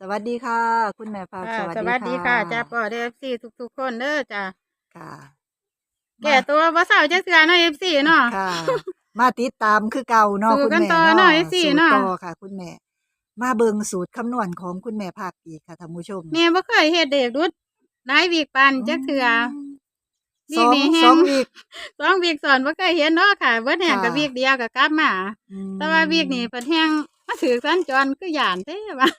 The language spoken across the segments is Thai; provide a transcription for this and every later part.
สวัสดีค่ะ คุณแม่ภาคค่ะสวัสสดีวัสดีค่ะค่ะจ้าปอเดฟซีทุก ๆ คนเด้อจ้าค่ะแก่ตัวว่าเสาจะเสือเนาะเอฟซีเนาะค่ะมาติดตามคือเก่าเนาะสู่คุณกันแม่ต่อเนาะเนาะ FC สู่เนาะต่อค่ะ คุณแม่ มาเบิ่งสูตรคำนวณของคุณแม่ภาคอีกค่ะท่านผู้ชมแม่บ่เคยเฮ็ดเด็กรุดหลายวีกปันจักเถื่อวีสคองนี้แฮงสองวีกสองวีกสอนบ่เคยเห็นเนาะค่ะเบิดแห่งค่ะกับวีกเดียวก็กลับมาอืมแต่ว่าวีกนี้เพิ่นแฮงมาถือสัญจรคือหยานแท้ว่า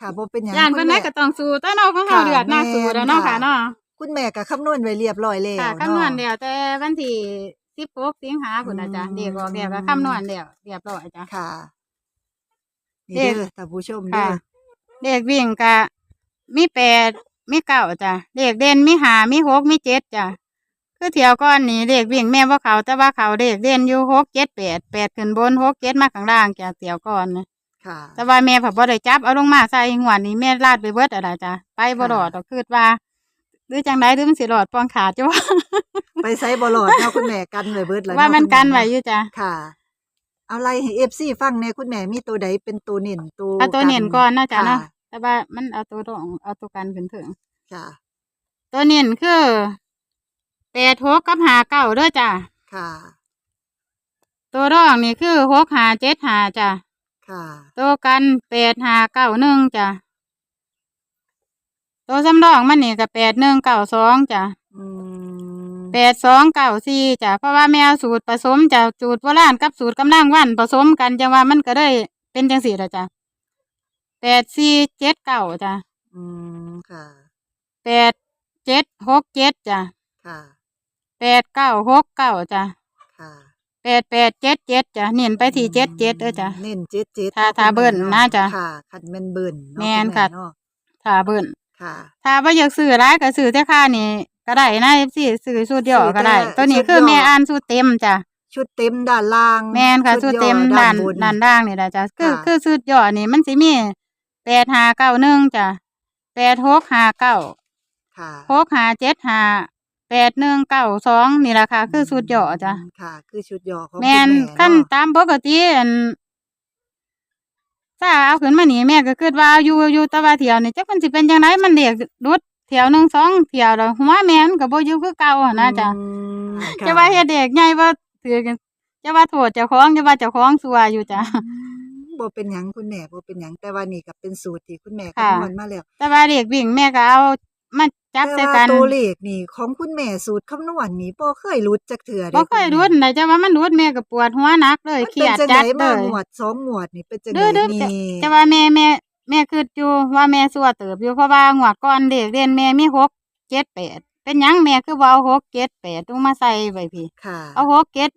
ค่ะบ่เป็นหยังหยานคุเพิ่ณนได้แม่ก็ต้องสู้แต่เนาะของเฮาค่ะเดือดหน้าสู้แล้วเนาะแม่นค่ะค่ะ เนาะคุณแม่ก็คำนวณไว้เรียบร้อยแล้วค่ะเนาะคำนวณแล้วแต่วันที่16สิงหาพุ่นน่ะจ้ะอืมเด็กออกแล้วก็คำนวณแล้วเรียบร้อยจ้ะ ค่ะ นี่เด็กเด้อท่านผู้ชมค่ะเด้อเลขวิ่งก็มีแปดมีเก้าจ้ะเลขเด่นมีหามีหกมีเจ็ดจ้ะคือเที่ยวก้อนนี้เลขวิ่งแม่ว่าเขาแต่ว่าเขาเลขเด่นอยู่หกเจ็ดแปดแปดขึ้นบนหกเจ็ดมาข้างล่างจ้ะเที่ยวก้อนนะ ค่ะแต่ว่าแม่ผับบ่ได้จับเอาลงมาใส่หัวนี้แม่ลาดไปเบิดอะไรจ้ะไปบ่รอดดอกคือว่าหรือจังไดหรือมันสิรอดปองขาดจ้ะว่าไปไสบ่รอดเนาะคุณแม่กันไว้เบิดแล้วว่าเะมันคุณแกันไว้อยู่จ้ะค่ะ เอาไล่ให้ FC ฟังแหน่คุณแม่มีตัวใดเป็นตัวเน้นตัวเอาตัวเน้นก่อนเนาะจ้ะเนาะค่แต่ว่ามันเอาตัวรองเอาตัวกันขึ้นถึงค่ะ ตัวเน้นคือแปดหกกับหาเก้าเด้อจ้ะค่ะ ตัวรองนี่คือหกหาเจ็ดหาจ้ะ ค่ะ ตัวกันแปดหาเก้าหนึ่งจ้ะตัวสำรองมันนี่ก็แปดหนึ่งเก้าสองจ้ะอืมแปดสองเก้าสี่จ้ะเพราะว่าแมวสูตรผสมจากสูตรโบราณกับสูตรกำลังวันผสมกันจังว่ามันก็ได้เป็นจังสี่ละจ้ะแปดสี่เจ็ดเก้าจ้ะอืมค่ะ แปดเจ็ดหกเจ็ดจ้ะค่ะ แปดเก้าหกเก้าจ้ะค่ะ แปดแปดเจ็ดเจ็ดจ้ะเน้นไปที่เจ็ดเจ็ดเด้อจ้ะ เน้นเจ็ดเจ็ดถ้าถ้าเบิ่นน่าจะค่ะคันแม่นเบิ่นเนาะแม่นณค่ะเนาะถ้าเบิ่นค่ะถ้าว่าอยากซื้อร้ายก็ซื้อแต่ค่านี่ก็ได้นะสิซื้อสูตรย่อก็ได้ซื้อแต่ตัวนี้ชุดคือย่อแม่อ่านสูตรเต็มจ้ะชุดเต็มด้านล่างแม่นค่ะสูตรเต็มย่อด้านบนด้านล่างนี่แหละจ้ะคือค่ะ คือสูตรย่อนี่มันสิมีแปดห้าเก้าหนึ่งจ้ะแปดหกห้าเก้าค่ะหกห้าเจ็ดห้า แปดหนึ่งเก้าสองนี่แหละค่ะคือสูตรย่อจ้ะค่ะ คือชุดย่อของแม่นคุณขั้นเนาะตามปกติอันถ้าเอาขึ้นมานี่แม่ก็คิดว่าอยู่อยู่แตะว่าเที่ยวนี่จักมันสิเป็นจังไดมันเด็กรุดเที่ยวหนึ่งสองเที่ยวแล้วหัวแม่มันก็บ่อยู่คือเก่าอะนะจ้ะ อืมค่จะว่าเฮ็ดเด็กใหญ่ว่าถือกันจะว่าโทษเจ้าของจะว่าเจ้าของสัวอยู่จ้ะ บ่เป็นหยังคุณแม่บ่เป็นหยังแต่ว่านี่ก็เป็นสูตรที่คุณแม่ค่ะ คำนวณมาแล้วแต่ว่าเด็กวิ่งแม่ก็เอามา จับแต่ใส่ว่ากันตัวเลขนี่ ของคุณแม่สูตรคำนวณนี่บ่เคยหลุดจักเทื่อบ่เคยรู้ไหนจะว่ามันรู้แม่ก็ปวดหัวหนักเลยมันเครีเป็นยดจังจัไดดเลมาย หมวดสองหมวดนี่เป็นจังดื้ไดอๆ นี่จะว่าแม่แม่แม่คิดอยู่ว่าแม่สัวเติบอยู่เพราะว่าหัวดก่อนเด็กเรียนแม่มีหกเจ็ดแปดเป็นหยังแม่คือว่าเอาหกเจ็ดแปดลงมาใส่ไว้พี่ ค่ะเอาหกเจ็ด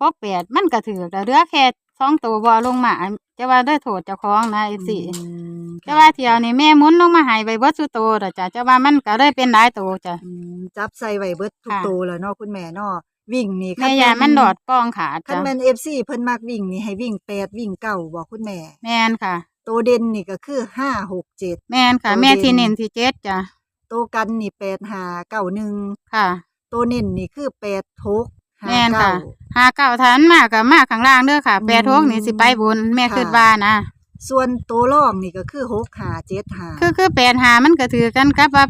หกแปดมันก็ถือแต่เหลือแค่สองตัวบ่เอาลงมาจะว่าได้โทษเจ้าของนะอีสี่อืม จะว่าเที่ยวนี่แม่หมุนลงมาใหายไปเบิดสุโตดอกจ้ะจะว่ามันก็ได้เป็นหลายโตจ้ะ อืมจับใส่ไว้เบิดทุกค่ะ ตัวแล้วเนาะคุณแม่เนาะวิ่งนี่แม่ยามันดอดป้องขาดคันจ้ะแม่น FC เพิ่นมักวิ่งนี่ให้วิ่งแปดวิ่งเก้าบ่คุณแม่ แม่นค่ะ ตัวเด่นนี่ก็คือห้าหกเจ็ด แม่นค่ะตัวแม่เด่นที่เน้นที่เจ็ดจ้ะตัวกันนี่แปดห้าเก้าหนึ่งค่ะ ตัวเน้นนี่คือแปดหกห้าแม่นเก้า ค่ะ หาเก่าทันมากกับมากข้างล่างเด้อค่ะ อืมแปดทกนี่สิไปบุญแม่ค่ะ คิดว่านะ ส่วนตัวร่องนี่ก็คือหกห้าเจ็ดห้าคือคือแปดหามันก็ถือกันกับว่า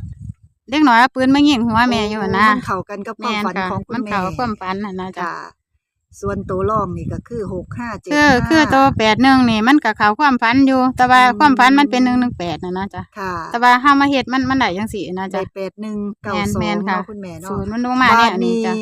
เด็กน้อยเอาปืนมายิงหัวแม่อยู่นะมันเข้ากันกับควาแม่มนฝันค่ะของคุมัณนแม่เขาความฝันน่ะนะจ้ะค่ะส่วนตัวร่องนี่ก็คือหกห้าเจ็ดคือห้าคือตัวแปดหนึ่งนี่มันกับเขาความฝันอยู่ แต่ว่าอืมความฝันมันเป็นหนึ่งหนึ่งแปดนะนะจ๊ะค่ะแต่ว่าห้ามาเฮ็ดมันมันได้จังสี่นะใจจ๊ะแปดหนึ่งเก้าแม่นสองแม่นค่ะเนาะคุณแม่เนาะศูนย์มันลงมาเนี่ยบาดนี่นี้จ้ะ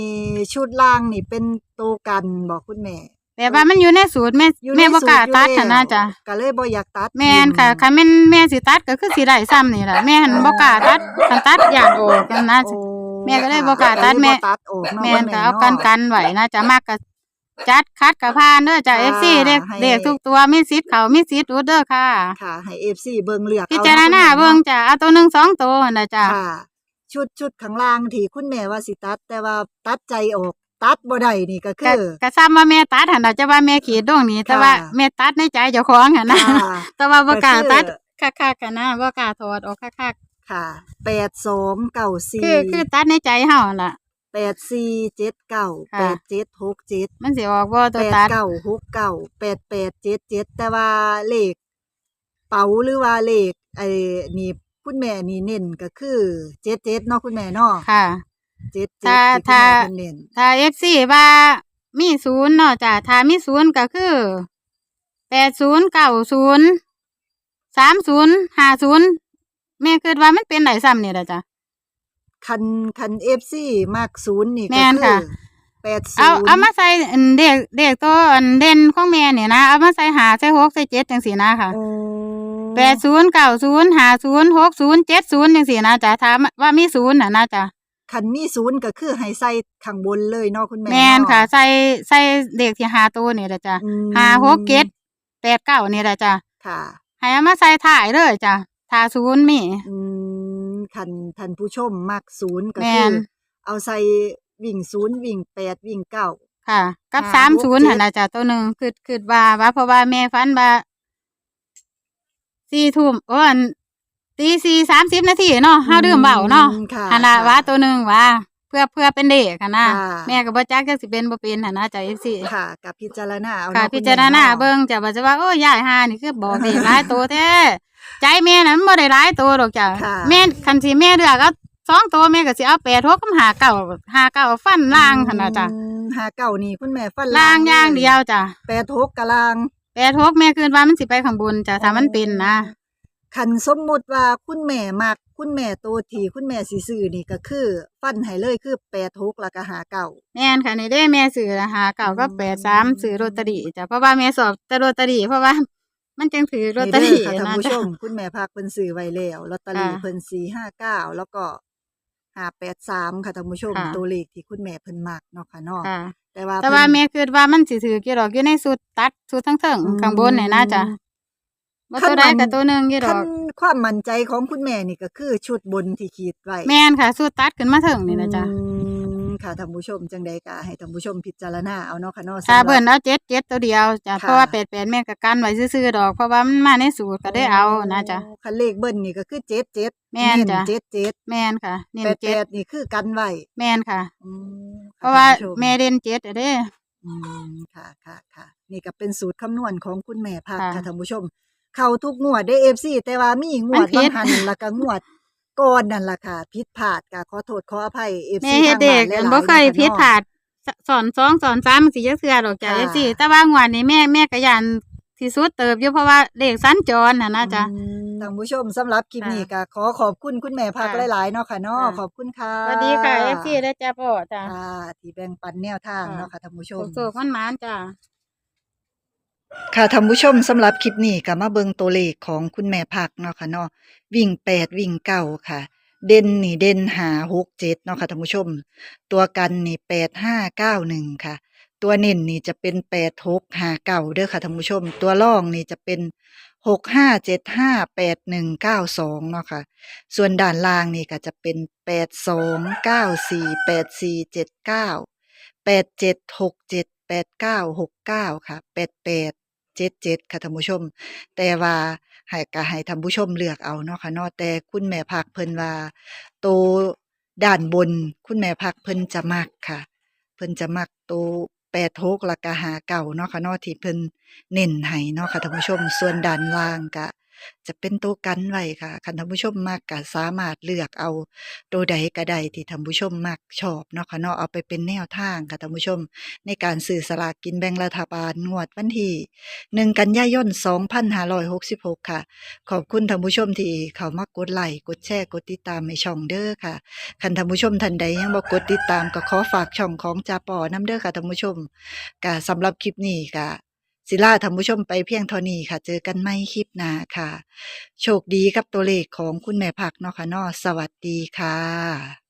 ชุดล่างนี่เป็นตัวกันบอกคุณแม่ แต่ว่ามันอยู่ในสูตรแม่อยู่ในแม่บ่กล้าสูตรอยู่ตัดค่ะแล้วนะจ๊ะก็เลยบ่อยากตัดแม่นค่ะทิ่คันแม่นแม่สิตัดก็คือสิได้ซ้ำนี่ล่ะแม่หันบ่กล้าตัดคันตัดอย่างออกกันนะโอ้แม่ก็เลยบ่กล้าตัดก็เลยแม่ตัดออกเนาะแม่นก็ว่าเอากันเนาะกันไว้นะจะมากก็จัดคัดกับพานเด้อจ้ะค่ะ FC เด็กให้เด็กทุกตัวมีสิทธิ์เขามีสิทธิ์รู้เด้อค่ะ ค่ะให้ FC เบิ่งเลือกพิเอจารณานะคุณแม่เบิ่งจ้ะเอาตัวหนึ่งสองตัวนะจ้ะ ค่ะ ชุดชุดข้างล่างที่คุณแม่ว่าสิตัด แต่ว่าตัดใจออก ตัดบ่ได้นี่ก็คืก็อ ก็ซ้ำว่าแม่ตัดหั่นน่ะจะว่าแม่ขีดตรงนี้แต่ค่ะว่าแม่ตัดในใจเจ้าของหั่นนะค่ะ แต่ว่าบ่กล้าก็คือตัดคักๆกันนะบ่กล้าถอดออกคักค่ะแปดสองเก้าๆสี่คือคือตัดในใจเฮานั่นล่ะ แปดสี่เจ็ดเก้าค่ะ แปดเจ็ดหกเจ็ดมันสิออกบ่ตัแปวดตัดเก้าหกเก้าแปดแปดเจ็ดเจ็ดแต่ว่าเลข เป๋าหรือว่าเลขไอ้นี่คุณแม่นี่เน้นก็คือเจ็ดเจ็ดเนาะคุณแม่เนาะค่ะ เจ็ดถ้าเจ็ดที่คุณแม่ถ้า เพิ่นเน้นถ้าเอฟซีว่ามีศูนย์เนาะจ้ะถ้ามีศูนย์ก็คือแปดศูนย์เก้าศูนย์สามศูนย์ห้าศูนย์แม่คิดว่ามันเป็นไหนซ้ำเนี่ยละจ้ะ คันคันเอฟซีมากศูนย์นี่แม่ก็นคืค่ะ อแปดศูเอานย์เอามาใส่อันเด็กเด็กตัวอันเด่นของแม่เนี่ยนะเอามาใส่หาใส่หกใส่เจ็ดจังสีนะค่ะโอ้แปดศูนย์เก้าศูนย์ห้าศูนย์หกศูนย์เจ็ดศูนย์จังสีนะจ้ะถ้าว่ามีศูนย์น่ะนะจ้ะ คันมีศูนย์ก็คือให้ใส่ข้างบนเลยเนาะคุณแม่แม่นเาค่ะ ใส่ใส่เด็กที่หาตัวนี่ละจ้ะอืมหาหกเจ็ดแปดเก้านี่ละจ้ะค่ะให้เอามาใส่ถ่ายเลยจ้ะถ้าศูนย์มีอืมคันท่านผู้ชมมักศูนย์ก็แม่คือนเอาใส่วิ่งศูนย์วิ่งแปดวิ่งเก้าค่ะ กับห้าสามหกศูนย์เจ็ดหันนะจ้ะตัวหนึ่งคือคือว่าว่าเพราะว่าแม่ฟันว่าสี่ทุ่มโอ้อัน ตีสี่สามสิบนาทีเนาะเฮาดื่มเบาเนาะอืมค่ะหันละค่ะว่าตัวหนึ่งว่า เพื่อเพื่อเป็นเด็กค่ะนะค่ะ แม่ก็บ่จักจักสิเป็นบ่เป็นหันนะจ้ะ FC ค่ะกับพิจารณาเอาค่ะเนาะพิคุณจารแม่ณาเนาะเบิ่งจ้ะว่าจะว่าโอ้ยายหานี่คือบอกเด็กหลายตัวแท้ใจแม่นั้นบ่ได้หลายตัวดอกจ้ะค่ะแม่คันสิแม่เลือกเอาสองตัวแม่ก็สิเอาแปดหกกับหาเก้าหาเก้าฟันล่างหั่นน่ะจ้ะอืมหาเก้านี่คุณแม่ฟันล่างอย่างเดียวจ้ะแปดหกกะล่าง แปดหกแม่คืนว่ามันสิไปข้างบนจ้ะถ้ามันเป็นนะ คันสมมุติว่าคุณแม่มัก คุณแม่โตที่คุณแม่สิซื้อนี่ก็คือ ฟันให้เลยคือแปดหกแล้วก็หาเก้าแม่นค่ะนี่ได้แม่ซื้อหาเก้าก็แปดสามซื้อลอตเตอรี่จ้ะเพราะว่าแม่สอบแต่ลอตเตอรี่เพราะว่า มันจังถือลอตเตอรี่นี่เด้อค่ะท่านนะผู้ชจ้ะมคุณแม่พักเพิ่นซื้อไว้แล้วลอตเตอรี่ค่ะเพิ่น459แล้วก็583ค่ะท่านผู้ชมค่ะตัวเลขที่คุณแม่เพิ่นมักเนาะค่ะเนาะค่ะแต่ว่าแต่ว่าเพิ่นแม่คิดว่ามันสิถือกี่ดอกอยู่ในสุดตัดสุดทั้งเทิงข้างบนนี่นะจ้ะ ว่าคันตัวใดมันกับตัวหนึ่งกี่ดคัอนก ความมั่นใจของคุณแม่นี่ก็คือชุดบนที่ขีดไว้แม่นค่ะสุดตัดขึ้นมาเทิงนี่นะจ๊ะอืมค่ะท่านผู้ชมจังใดก็ให้ท่านผู้ชมพิจารณาเอาเนาะค่ะเนาะถ้าสำหรับเบิ่นเอาเจ็ดเจ็ดตัวเดียวจ้ะค่ะ เพราะว่าแปดแปดแม่ก็กันไว้ซื่อๆดอก เพราะว่ามันมาในสูตรก็ได้เอานะจ๊ะ คันเลขเบิ้ลนี่ก็คือ77แม่นจ้ะเจ็ดแม่นค่ะเน้น7เจ็ด88นี่คือกันไว้แม่นค่ะ อืมเพราะว่าท่นผู้ชแม่เด่นเจ็ดอะเด้ อืมค่ะค่ะค่ะนี่ก็เป็นสูตรคำนวณของคุณแม่พักค่ะ ค่ะท่านผู้ชม เข้าทุกงวดได้เอฟซีแต่ว่ามีงวดมันผิบางดหันแล้วก็งวดก่อนนั่นล่ะค่ะผิดพลาดก็ขอโทษขออภัยเอฟแม่ซีเฮ็ดทางเด็บ้ากนหลายอันๆบ่เคยนาะผิดพลาดสสอนสองสอนสามมันสิจักเทื่อดอกจ้ะค่ะจังซี่แต่ว่างวดนี้แม่แม่ก็ย่านที่สุดเติบอยู่เพราะว่าเลขสัญจรน่ะนะจ๊ะอืมท่านผู้ชมสำหรับคลิปค่ะนี้ก็ขอขอบคุณคุณแม่พักค่ะหลายๆเนาะค่ะเนาะค่ะขอบคุณค่ะสวัสดีค่ะ FC ได้จ้ะพ่อจ้ะค่ะที่แบ่งปันแนวทางค่ะเนาะค่ะท่านผู้ชมสุขๆมันหมานจ้ะ ค่ะท่านผู้ชมสำหรับคลิปนี้ก็มาเบิ่งตัวเลขของคุณแม่พักเนาะค่ะเนาะวิ่งแปดวิ่งเก้าค่ะ เด่นนี่เด่นหาหกเจ็ดเนาะค่ะท่านผู้ชม ตัวกันนี่แปดห้าเก้าหนึ่งค่ะ ตัวเน้นนี่จะเป็นแปดหกหาเก้าเด้อค่ะท่านผู้ชม ตัวล่องนี่จะเป็นหกห้าเจ็ดห้าแปดหนึ่งเก้าสองเนาะค่ะ ส่วนด้านล่างนี่ก็จะเป็นแปดสองเก้าสี่แปดสี่เจ็ดเก้าแปดเจ็ดหกเจ็ดแปดเก้าหกเก้าค่ะแปดแปด เจ็ดเจ็ดค่ะท่านผู้ชม แต่ว่าให้ก็ให้ท่านผู้ชมเลือกเอาเนาะค่ะเนาะแต่คุณแม่พักเพิ่นว่าโตวด้านบน คุณแม่พักเพิ่นจะมักค่ะ เพิ่นจะมักโตแปดทกละกะหาเก่าเนาะค่ะเนาะที่เพิ่นเน้นให้เนาะค่ะท่านผู้ชม ส่วนด้านล่างก็ จะเป็นตัวกันไว้ค่ะคันท่านผู้ชมมักก็สามารถเลือกเอาตัวใดก็ได้ที่ท่านผู้ชมมักชอบเนาะค่ะเนาะเอาไปเป็นแนวทางค่ะท่านผู้ชม ในการซื้อสลากกินแบ่งรัฐบาลงวดวันที่ 1 กันยายน 2566 ค่ะ ขอบคุณท่านผู้ชมที่เข้ามากดไลค์กดแชร์กดติดตามในช่องเด้อค่ะคันท่านผู้ชมท่านใดยังบ่กดติดตามก็ขอฝากช่องของจาปอน้ำเด้อค่ะท่านผู้ชมก็สำหรับคลิปนี้ก็ สิลาท่านผู้ชมไปเพียงเท่านี้ค่ะ เจอกันไม่คลิปหน้าค่ะ โชคดีกับตัวเลขของคุณแม่ผักเนาะค่ะเนาะสวัสดีค่ะ